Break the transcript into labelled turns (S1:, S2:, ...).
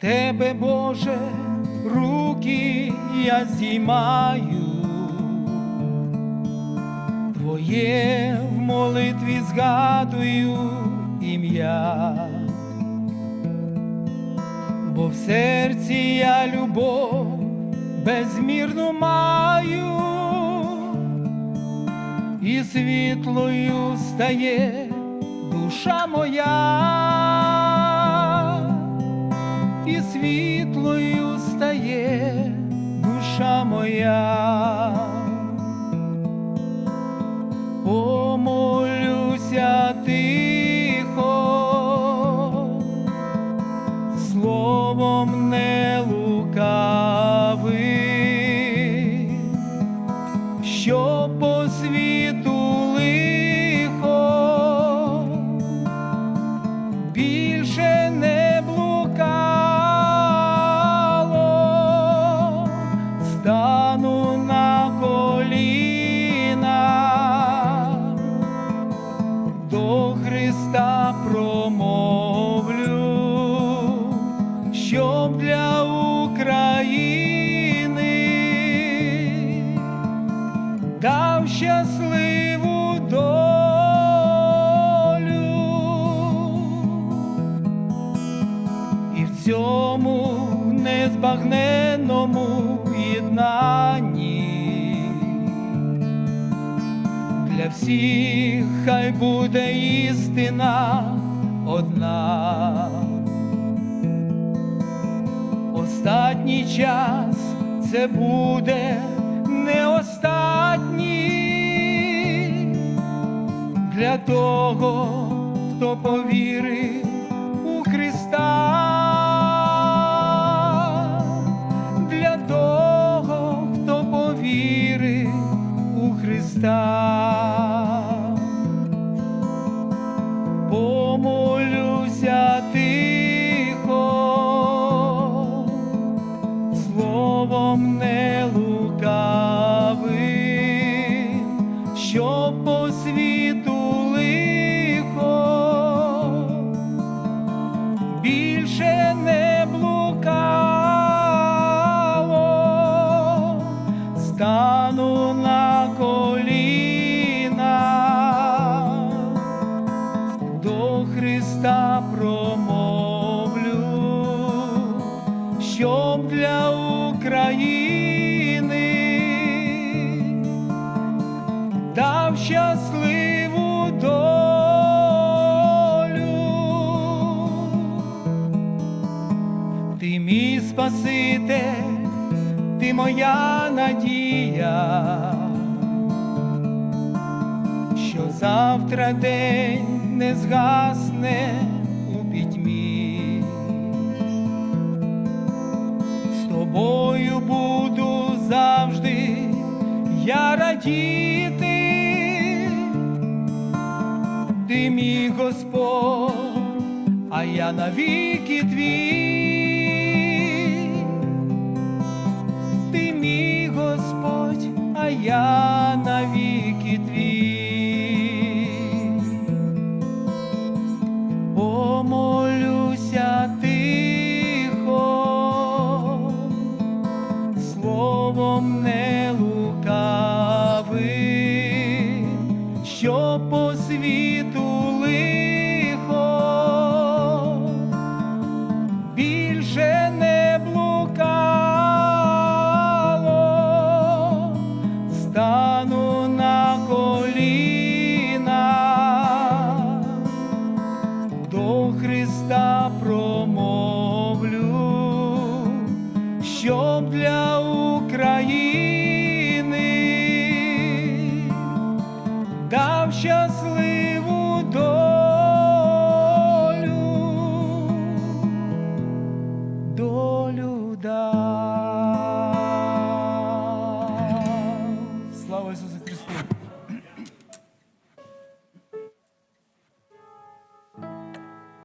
S1: Тебе, Боже, руки я здіймаю, Твоє в молитві згадую ім'я, бо в серці я любов безмірну маю, і світлою стає душа моя душа для України дав щасливу долю і в цьому незбагненному єднанні для всіх хай буде істина одна. Останній час. Це буде не останній. Для того, хто повірив у Христа, для того, хто повірив у Христа. Стану на коліна, до Христа промовлю, щоб для України дав щасливу долю. Ти мій Спаситель, моя надія, що завтра день не згасне у пітьмі. З тобою буду завжди я радіти, ти мій Господь, а я навіки твій, я навіки твій. Помолюся тихо, словом не лукавим, що по світу лихо дав щасливу